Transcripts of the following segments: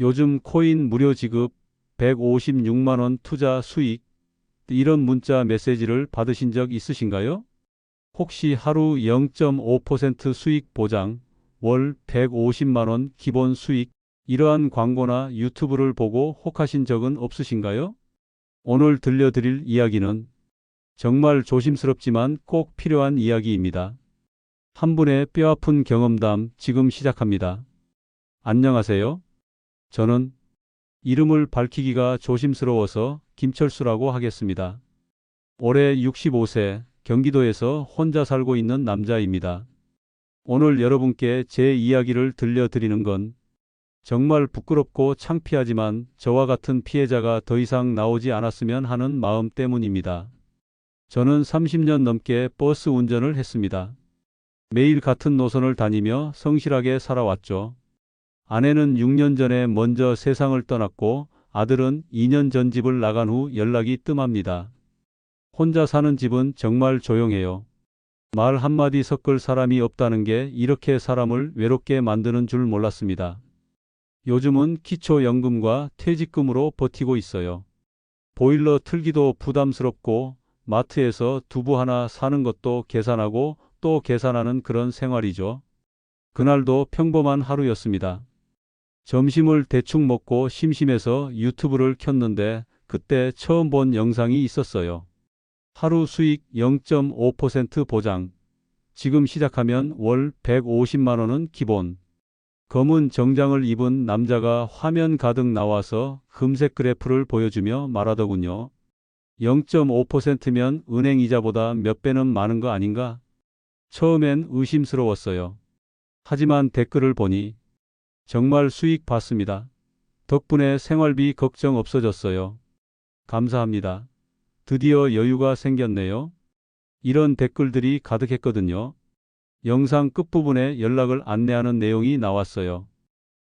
요즘 코인 무료 지급 156만원 투자 수익 이런 문자 메시지를 받으신 적 있으신가요? 혹시 하루 0.5% 수익 보장, 월 150만원 기본 수익 이러한 광고나 유튜브를 보고 혹하신 적은 없으신가요? 오늘 들려드릴 이야기는 정말 조심스럽지만 꼭 필요한 이야기입니다. 한 분의 뼈아픈 경험담 지금 시작합니다. 안녕하세요. 저는 이름을 밝히기가 조심스러워서 김철수라고 하겠습니다. 올해 65세 경기도에서 혼자 살고 있는 남자입니다. 오늘 여러분께 제 이야기를 들려드리는 건 정말 부끄럽고 창피하지만 저와 같은 피해자가 더 이상 나오지 않았으면 하는 마음 때문입니다. 저는 30년 넘게 버스 운전을 했습니다. 매일 같은 노선을 다니며 성실하게 살아왔죠. 아내는 6년 전에 먼저 세상을 떠났고 아들은 2년 전 집을 나간 후 연락이 뜸합니다. 혼자 사는 집은 정말 조용해요. 말 한마디 섞을 사람이 없다는 게 이렇게 사람을 외롭게 만드는 줄 몰랐습니다. 요즘은 기초연금과 퇴직금으로 버티고 있어요. 보일러 틀기도 부담스럽고 마트에서 두부 하나 사는 것도 계산하고 또 계산하는 그런 생활이죠. 그날도 평범한 하루였습니다. 점심을 대충 먹고 심심해서 유튜브를 켰는데 그때 처음 본 영상이 있었어요. 하루 수익 0.5% 보장. 지금 시작하면 월 150만 원은 기본. 검은 정장을 입은 남자가 화면 가득 나와서 금색 그래프를 보여주며 말하더군요. 0.5%면 은행 이자보다 몇 배는 많은 거 아닌가? 처음엔 의심스러웠어요. 하지만 댓글을 보니 정말 수익 봤습니다. 덕분에 생활비 걱정 없어졌어요. 감사합니다. 드디어 여유가 생겼네요. 이런 댓글들이 가득했거든요. 영상 끝부분에 연락을 안내하는 내용이 나왔어요.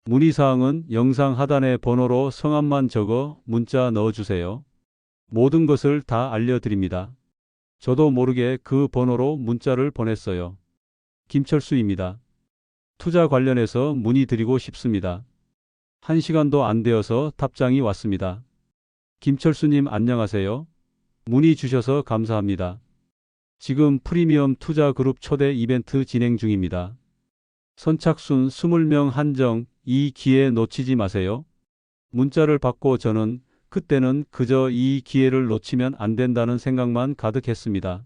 문의사항은 영상 하단의 번호로 성함만 적어 문자 넣어주세요. 모든 것을 다 알려드립니다. 저도 모르게 그 번호로 문자를 보냈어요. 김철수입니다. 투자 관련해서 문의드리고 싶습니다. 한 시간도 안 되어서 답장이 왔습니다. 김철수님 안녕하세요. 문의 주셔서 감사합니다. 지금 프리미엄 투자 그룹 초대 이벤트 진행 중입니다. 선착순 20명 한정 이 기회 놓치지 마세요. 문자를 받고 저는 그때는 그저 이 기회를 놓치면 안 된다는 생각만 가득했습니다.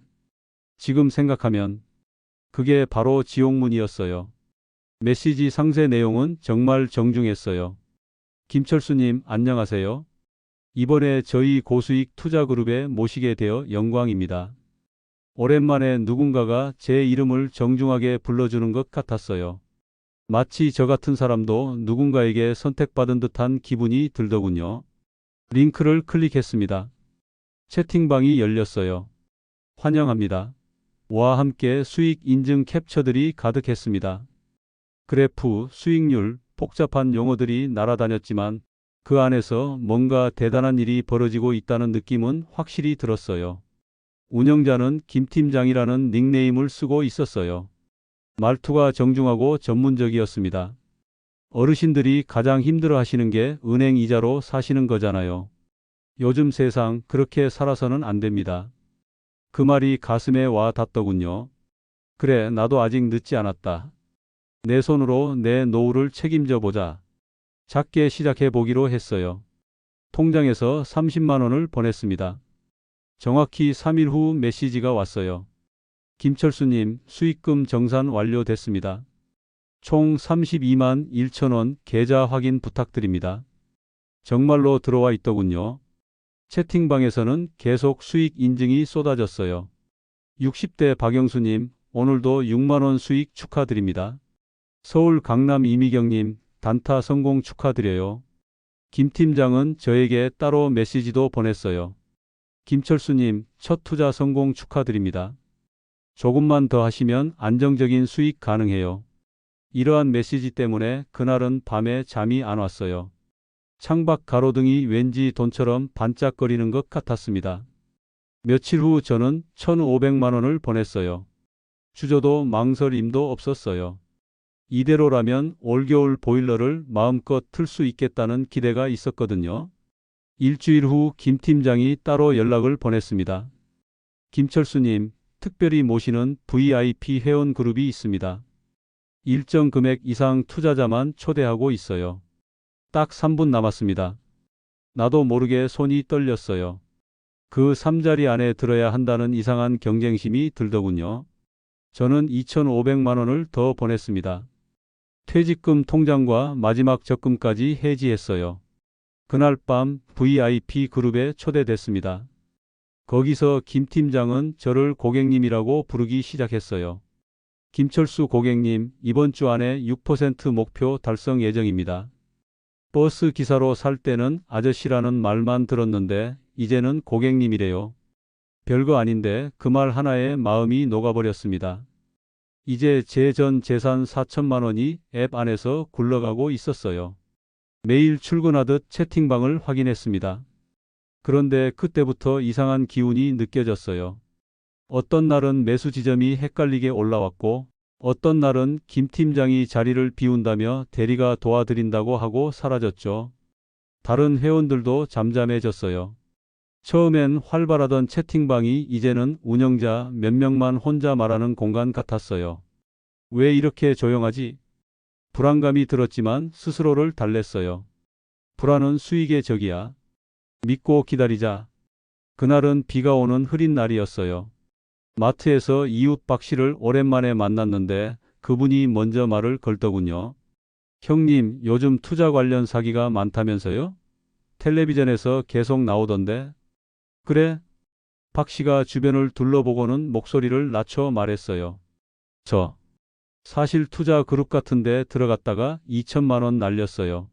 지금 생각하면 그게 바로 지옥문이었어요. 메시지 상세 내용은 정말 정중했어요. 김철수님 안녕하세요. 이번에 저희 고수익 투자그룹에 모시게 되어 영광입니다. 오랜만에 누군가가 제 이름을 정중하게 불러주는 것 같았어요. 마치 저 같은 사람도 누군가에게 선택받은 듯한 기분이 들더군요. 링크를 클릭했습니다. 채팅방이 열렸어요. 환영합니다. 와 함께 수익 인증 캡처들이 가득했습니다. 그래프, 수익률, 복잡한 용어들이 날아다녔지만 그 안에서 뭔가 대단한 일이 벌어지고 있다는 느낌은 확실히 들었어요. 운영자는 김 팀장이라는 닉네임을 쓰고 있었어요. 말투가 정중하고 전문적이었습니다. 어르신들이 가장 힘들어 하시는 게 은행 이자로 사시는 거잖아요. 요즘 세상 그렇게 살아서는 안 됩니다. 그 말이 가슴에 와 닿더군요. 그래, 나도 아직 늦지 않았다. 내 손으로 내 노후를 책임져 보자. 작게 시작해 보기로 했어요. 통장에서 30만 원을 보냈습니다. 정확히 3일 후 메시지가 왔어요. 김철수님, 수익금 정산 완료됐습니다. 총 32만 1천 원 계좌 확인 부탁드립니다. 정말로 들어와 있더군요. 채팅방에서는 계속 수익 인증이 쏟아졌어요. 60대 박영수님, 오늘도 6만원 수익 축하드립니다. 서울 강남 이미경님, 단타 성공 축하드려요. 김 팀장은 저에게 따로 메시지도 보냈어요. 김철수님, 첫 투자 성공 축하드립니다. 조금만 더 하시면 안정적인 수익 가능해요. 이러한 메시지 때문에 그날은 밤에 잠이 안 왔어요. 창밖 가로등이 왠지 돈처럼 반짝거리는 것 같았습니다. 며칠 후 저는 1,500만 원을 보냈어요. 주저도 망설임도 없었어요. 이대로라면 올겨울 보일러를 마음껏 틀 수 있겠다는 기대가 있었거든요. 일주일 후 김 팀장이 따로 연락을 보냈습니다. 김철수님, 특별히 모시는 VIP 회원 그룹이 있습니다. 일정 금액 이상 투자자만 초대하고 있어요. 딱 3분 남았습니다. 나도 모르게 손이 떨렸어요. 그 3자리 안에 들어야 한다는 이상한 경쟁심이 들더군요. 저는 2,500만 원을 더 보냈습니다. 퇴직금 통장과 마지막 적금까지 해지했어요. 그날 밤 VIP 그룹에 초대됐습니다. 거기서 김 팀장은 저를 고객님이라고 부르기 시작했어요. 김철수 고객님, 이번 주 안에 6% 목표 달성 예정입니다. 버스 기사로 살 때는 아저씨라는 말만 들었는데 이제는 고객님이래요. 별거 아닌데 그 말 하나에 마음이 녹아버렸습니다. 이제 제 전 재산 4천만 원이 앱 안에서 굴러가고 있었어요. 매일 출근하듯 채팅방을 확인했습니다. 그런데 그때부터 이상한 기운이 느껴졌어요. 어떤 날은 매수 지점이 헷갈리게 올라왔고, 어떤 날은 김 팀장이 자리를 비운다며 대리가 도와드린다고 하고 사라졌죠. 다른 회원들도 잠잠해졌어요. 처음엔 활발하던 채팅방이 이제는 운영자 몇 명만 혼자 말하는 공간 같았어요. 왜 이렇게 조용하지? 불안감이 들었지만 스스로를 달랬어요. 불안은 수익의 적이야. 믿고 기다리자. 그날은 비가 오는 흐린 날이었어요. 마트에서 이웃 박 씨를 오랜만에 만났는데 그분이 먼저 말을 걸더군요. 형님, 요즘 투자 관련 사기가 많다면서요? 텔레비전에서 계속 나오던데. 그래? 박 씨가 주변을 둘러보고는 목소리를 낮춰 말했어요. 저, 사실 투자 그룹 같은데 들어갔다가 2천만 원 날렸어요.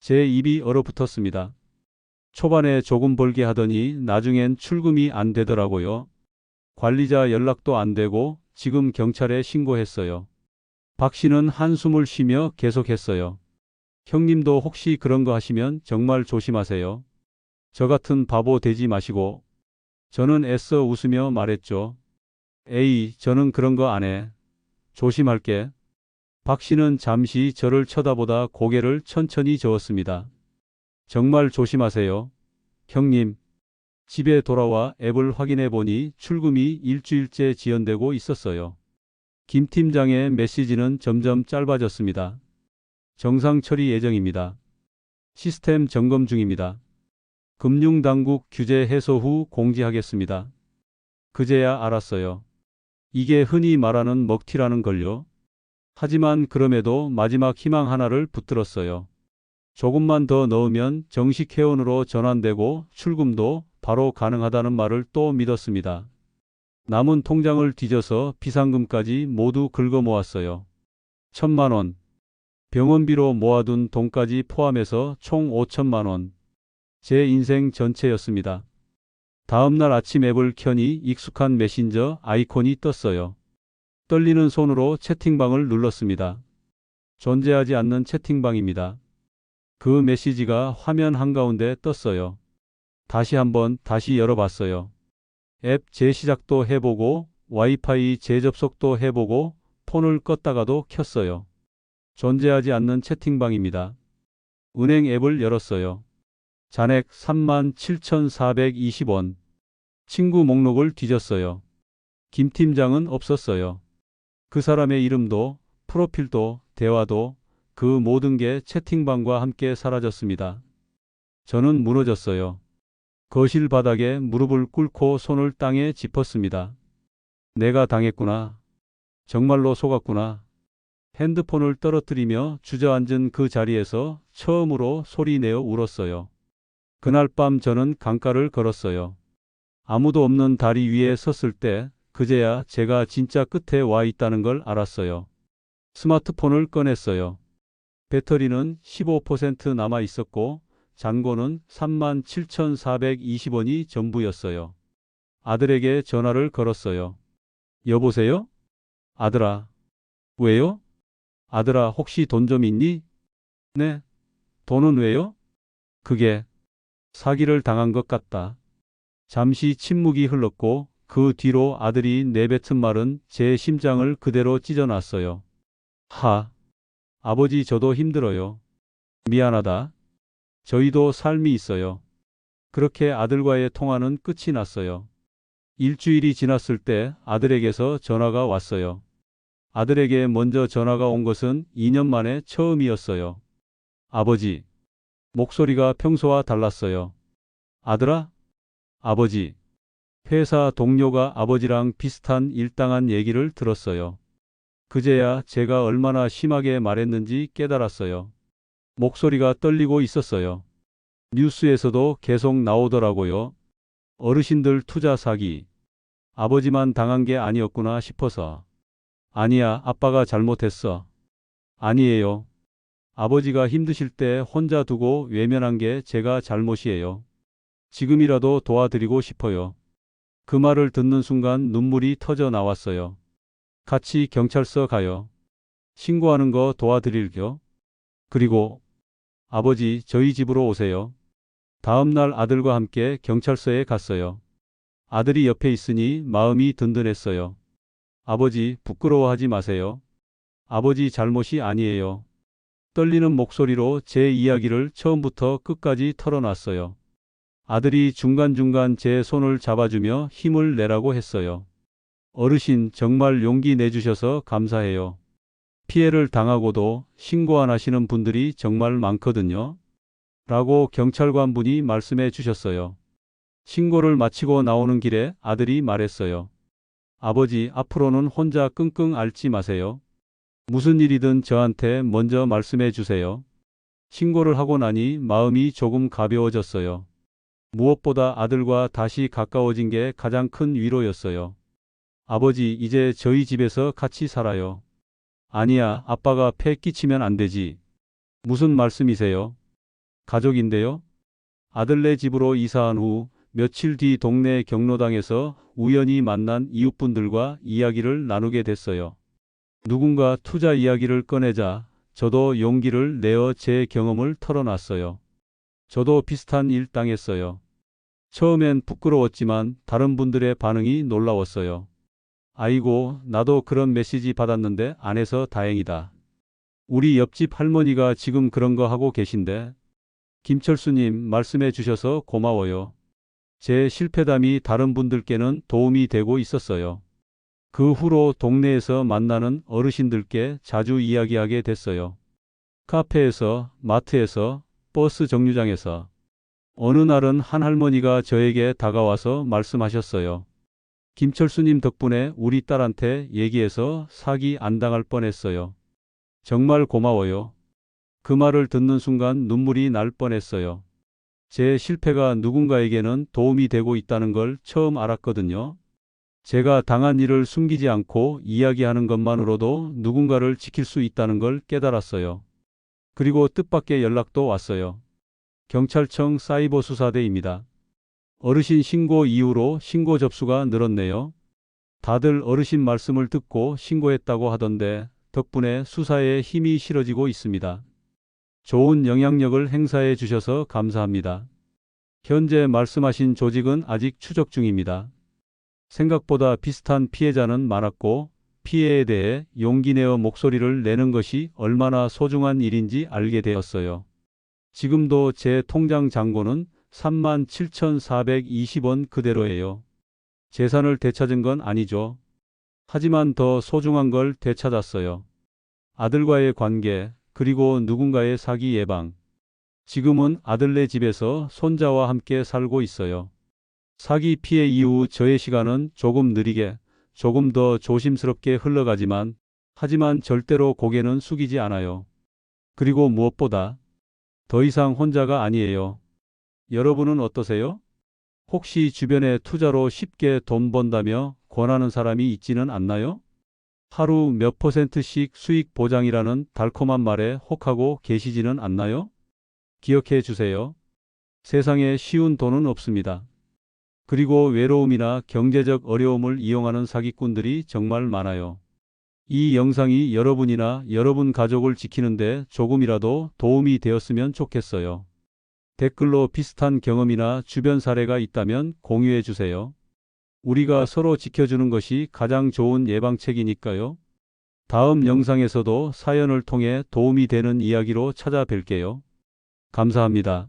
제 입이 얼어붙었습니다. 초반에 조금 벌게 하더니 나중엔 출금이 안 되더라고요. 관리자 연락도 안 되고 지금 경찰에 신고했어요. 박 씨는 한숨을 쉬며 계속했어요. 형님도 혹시 그런 거 하시면 정말 조심하세요. 저 같은 바보 되지 마시고. 저는 애써 웃으며 말했죠. 에이, 저는 그런 거 안 해. 조심할게. 박 씨는 잠시 저를 쳐다보다 고개를 천천히 저었습니다. 정말 조심하세요. 형님. 집에 돌아와 앱을 확인해 보니 출금이 일주일째 지연되고 있었어요. 김 팀장의 메시지는 점점 짧아졌습니다. 정상 처리 예정입니다. 시스템 점검 중입니다. 금융당국 규제 해소 후 공지하겠습니다. 그제야 알았어요. 이게 흔히 말하는 먹튀라는 걸요. 하지만 그럼에도 마지막 희망 하나를 붙들었어요. 조금만 더 넣으면 정식 회원으로 전환되고 출금도 바로 가능하다는 말을 또 믿었습니다. 남은 통장을 뒤져서 비상금까지 모두 긁어 모았어요. 천만 원. 병원비로 모아둔 돈까지 포함해서 총 5천만 원. 제 인생 전체였습니다. 다음날 아침 앱을 켜니 익숙한 메신저 아이콘이 떴어요. 떨리는 손으로 채팅방을 눌렀습니다. 존재하지 않는 채팅방입니다. 그 메시지가 화면 한가운데 떴어요. 다시 한번 다시 열어봤어요. 앱 재시작도 해보고 와이파이 재접속도 해보고 폰을 껐다가도 켰어요. 존재하지 않는 채팅방입니다. 은행 앱을 열었어요. 잔액 37,420원. 친구 목록을 뒤졌어요. 김 팀장은 없었어요. 그 사람의 이름도, 프로필도, 대화도, 그 모든 게 채팅방과 함께 사라졌습니다. 저는 무너졌어요. 거실 바닥에 무릎을 꿇고 손을 땅에 짚었습니다. 내가 당했구나. 정말로 속았구나. 핸드폰을 떨어뜨리며 주저앉은 그 자리에서 처음으로 소리 내어 울었어요. 그날 밤 저는 강가를 걸었어요. 아무도 없는 다리 위에 섰을 때 그제야 제가 진짜 끝에 와 있다는 걸 알았어요. 스마트폰을 꺼냈어요. 배터리는 15% 남아 있었고 잔고는 37,420원이 전부였어요. 아들에게 전화를 걸었어요. 여보세요? 아들아. 왜요? 아들아, 혹시 돈 좀 있니? 네. 돈은 왜요? 그게 사기를 당한 것 같다. 잠시 침묵이 흘렀고 그 뒤로 아들이 내뱉은 말은 제 심장을 그대로 찢어놨어요. 하, 아버지 저도 힘들어요. 미안하다. 저희도 삶이 있어요. 그렇게 아들과의 통화는 끝이 났어요. 일주일이 지났을 때 아들에게서 전화가 왔어요. 아들에게 먼저 전화가 온 것은 2년 만에 처음이었어요. 아버지. 목소리가 평소와 달랐어요. 아들아? 아버지. 회사 동료가 아버지랑 비슷한 일당한 얘기를 들었어요. 그제야 제가 얼마나 심하게 말했는지 깨달았어요. 목소리가 떨리고 있었어요. 뉴스에서도 계속 나오더라고요. 어르신들 투자 사기. 아버지만 당한 게 아니었구나 싶어서. 아니야, 아빠가 잘못했어. 아니에요. 아버지가 힘드실 때 혼자 두고 외면한 게 제가 잘못이에요. 지금이라도 도와드리고 싶어요. 그 말을 듣는 순간 눈물이 터져 나왔어요. 같이 경찰서 가요. 신고하는 거 도와드릴게요. 그리고 아버지 저희 집으로 오세요. 다음 날 아들과 함께 경찰서에 갔어요. 아들이 옆에 있으니 마음이 든든했어요. 아버지 부끄러워하지 마세요. 아버지 잘못이 아니에요. 떨리는 목소리로 제 이야기를 처음부터 끝까지 털어놨어요. 아들이 중간중간 제 손을 잡아주며 힘을 내라고 했어요. 어르신 정말 용기 내주셔서 감사해요. 피해를 당하고도 신고 안 하시는 분들이 정말 많거든요. 라고 경찰관 분이 말씀해 주셨어요. 신고를 마치고 나오는 길에 아들이 말했어요. 아버지, 앞으로는 혼자 끙끙 앓지 마세요. 무슨 일이든 저한테 먼저 말씀해 주세요. 신고를 하고 나니 마음이 조금 가벼워졌어요. 무엇보다 아들과 다시 가까워진 게 가장 큰 위로였어요. 아버지, 이제 저희 집에서 같이 살아요. 아니야, 아빠가 폐 끼치면 안 되지. 무슨 말씀이세요? 가족인데요? 아들네 집으로 이사한 후 며칠 뒤 동네 경로당에서 우연히 만난 이웃분들과 이야기를 나누게 됐어요. 누군가 투자 이야기를 꺼내자 저도 용기를 내어 제 경험을 털어놨어요. 저도 비슷한 일 당했어요. 처음엔 부끄러웠지만 다른 분들의 반응이 놀라웠어요. 아이고, 나도 그런 메시지 받았는데 안 해서 다행이다. 우리 옆집 할머니가 지금 그런 거 하고 계신데. 김철수님 말씀해 주셔서 고마워요. 제 실패담이 다른 분들께는 도움이 되고 있었어요. 그 후로 동네에서 만나는 어르신들께 자주 이야기하게 됐어요. 카페에서, 마트에서, 버스 정류장에서. 어느 날은 한 할머니가 저에게 다가와서 말씀하셨어요. 김철수님 덕분에 우리 딸한테 얘기해서 사기 안 당할 뻔했어요. 정말 고마워요. 그 말을 듣는 순간 눈물이 날 뻔했어요. 제 실패가 누군가에게는 도움이 되고 있다는 걸 처음 알았거든요. 제가 당한 일을 숨기지 않고 이야기하는 것만으로도 누군가를 지킬 수 있다는 걸 깨달았어요. 그리고 뜻밖의 연락도 왔어요. 경찰청 사이버 수사대입니다. 어르신 신고 이후로 신고 접수가 늘었네요. 다들 어르신 말씀을 듣고 신고했다고 하던데 덕분에 수사에 힘이 실어지고 있습니다. 좋은 영향력을 행사해 주셔서 감사합니다. 현재 말씀하신 조직은 아직 추적 중입니다. 생각보다 비슷한 피해자는 많았고 피해에 대해 용기 내어 목소리를 내는 것이 얼마나 소중한 일인지 알게 되었어요. 지금도 제 통장 잔고는 37,420원 그대로예요. 재산을 되찾은 건 아니죠. 하지만 더 소중한 걸 되찾았어요. 아들과의 관계, 그리고 누군가의 사기 예방. 지금은 아들네 집에서 손자와 함께 살고 있어요. 사기 피해 이후 저의 시간은 조금 느리게, 조금 더 조심스럽게 흘러가지만, 하지만 절대로 고개는 숙이지 않아요. 그리고 무엇보다 더 이상 혼자가 아니에요. 여러분은 어떠세요? 혹시 주변에 투자로 쉽게 돈 번다며 권하는 사람이 있지는 않나요? 하루 몇 퍼센트씩 수익 보장이라는 달콤한 말에 혹하고 계시지는 않나요? 기억해 주세요. 세상에 쉬운 돈은 없습니다. 그리고 외로움이나 경제적 어려움을 이용하는 사기꾼들이 정말 많아요. 이 영상이 여러분이나 여러분 가족을 지키는데 조금이라도 도움이 되었으면 좋겠어요. 댓글로 비슷한 경험이나 주변 사례가 있다면 공유해 주세요. 우리가 서로 지켜주는 것이 가장 좋은 예방책이니까요. 다음 영상에서도 사연을 통해 도움이 되는 이야기로 찾아뵐게요. 감사합니다.